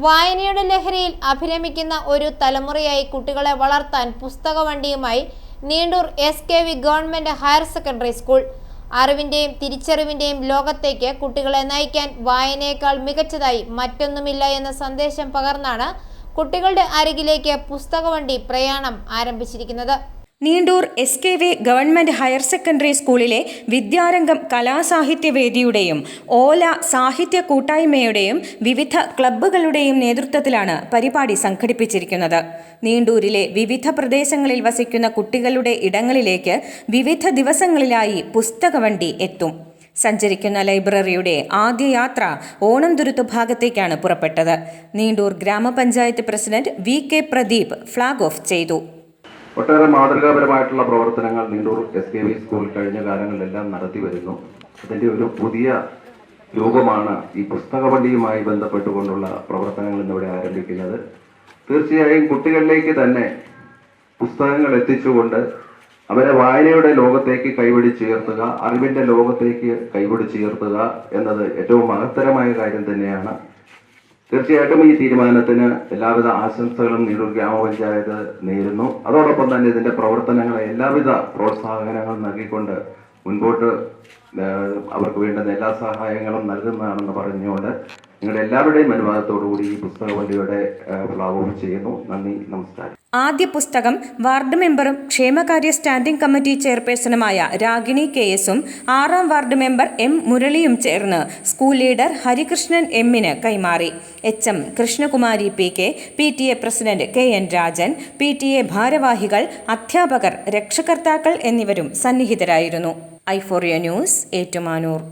വായനയുടെ ലഹരിയിൽ അഭിരമിക്കുന്ന ഒരു തലമുറയായി കുട്ടികളെ വളർത്താൻ പുസ്തക വണ്ടിയുമായി Neendoor S K V government higher secondary school. അറിവിന്റെയും തിരിച്ചറിവിന്റെയും ലോകത്തേക്ക് കുട്ടികളെ നയിക്കാൻ വായനയേക്കാൾ മികച്ചതായി മറ്റൊന്നുമില്ല എന്ന സന്ദേശം പകർന്നാണ് കുട്ടികളുടെ അരികിലേക്ക് പുസ്തകവണ്ടി പ്രയാണം ആരംഭിച്ചിരിക്കുന്നത്. Neendoor S K V government higher secondary സ്കൂളിലെ വിദ്യാരംഗം കലാസാഹിത്യവേദിയുടെയും ഓല സാഹിത്യ കൂട്ടായ്മയുടെയും വിവിധ ക്ലബ്ബുകളുടെയും നേതൃത്വത്തിലാണ് പരിപാടി സംഘടിപ്പിച്ചിരിക്കുന്നത്. നീണ്ടൂരിലെ വിവിധ പ്രദേശങ്ങളിൽ വസിക്കുന്ന കുട്ടികളുടെ ഇടങ്ങളിലേക്ക് വിവിധ ദിവസങ്ങളിലായി പുസ്തകവണ്ടി എത്തും. സഞ്ചരിക്കുന്ന ലൈബ്രറിയുടെ ആദ്യ യാത്ര ഓണംതുരുത്ത് ഭാഗത്തേക്കാണ് പുറപ്പെട്ടത്. നീണ്ടൂർ ഗ്രാമപഞ്ചായത്ത് president V K Pradeep flag off ചെയ്തു. ഒട്ടേറെ മാതൃകാപരമായിട്ടുള്ള പ്രവർത്തനങ്ങൾ Neendoor S K V school കഴിഞ്ഞ കാലങ്ങളിലെല്ലാം നടത്തി വരുന്നു. അതിന്റെ ഒരു പുതിയ രൂപമാണ് ഈ പുസ്തക വണ്ടിയുമായി ബന്ധപ്പെട്ടുകൊണ്ടുള്ള പ്രവർത്തനങ്ങൾ ഇന്നിവിടെ ആരംഭിക്കുന്നത്. തീർച്ചയായും കുട്ടികളിലേക്ക് തന്നെ പുസ്തകങ്ങൾ എത്തിച്ചുകൊണ്ട് അവരെ വായനയുടെ ലോകത്തേക്ക് കൈപിടിച്ചുയർത്തുക അറിവിന്റെ ലോകത്തേക്ക് കൈപിടിച്ചുയർത്തുക എന്നത് ഏറ്റവും മഹത്തരമായ കാര്യം തന്നെയാണ്. തീർച്ചയായിട്ടും ഈ തീരുമാനത്തിന് എല്ലാവിധ ആശംസകളും നീണ്ടൂർ ഗ്രാമപഞ്ചായത്ത് നേരുന്നു. അതോടൊപ്പം തന്നെ ഇതിന്റെ പ്രവർത്തനങ്ങളെ എല്ലാവിധ പ്രോത്സാഹനങ്ങളും നൽകിക്കൊണ്ട് മുൻപോട്ട് അവർക്ക് വേണ്ടുന്ന എല്ലാ സഹായങ്ങളും നൽകുന്നതാണെന്ന് പറഞ്ഞുകൊണ്ട് നിങ്ങളുടെ എല്ലാവരുടെയും അനുവാദത്തോടു കൂടി ഈ പുസ്തക വണ്ടിയുടെ ഓഫ് ചെയ്യുന്നു. നന്ദി നമസ്കാരം. ആദ്യ പുസ്തകം വാർഡ് മെമ്പറും ക്ഷേമകാര്യ സ്റ്റാൻഡിംഗ് കമ്മിറ്റി ചെയർപേഴ്സണുമായ രാഗിണി കെ എസും ആറാം വാർഡ് മെമ്പർ എം മുരളിയും ചേർന്ന് സ്കൂൾ ലീഡർ ഹരികൃഷ്ണൻ എമ്മിന് കൈമാറി. H M Krishnakumari P K P T A president K N Rajan P T A ഭാരവാഹികൾ അധ്യാപകർ രക്ഷകർത്താക്കൾ എന്നിവരും സന്നിഹിതരായിരുന്നു. ഐഫോറിയ ന്യൂസ് ഏറ്റുമാനൂർ.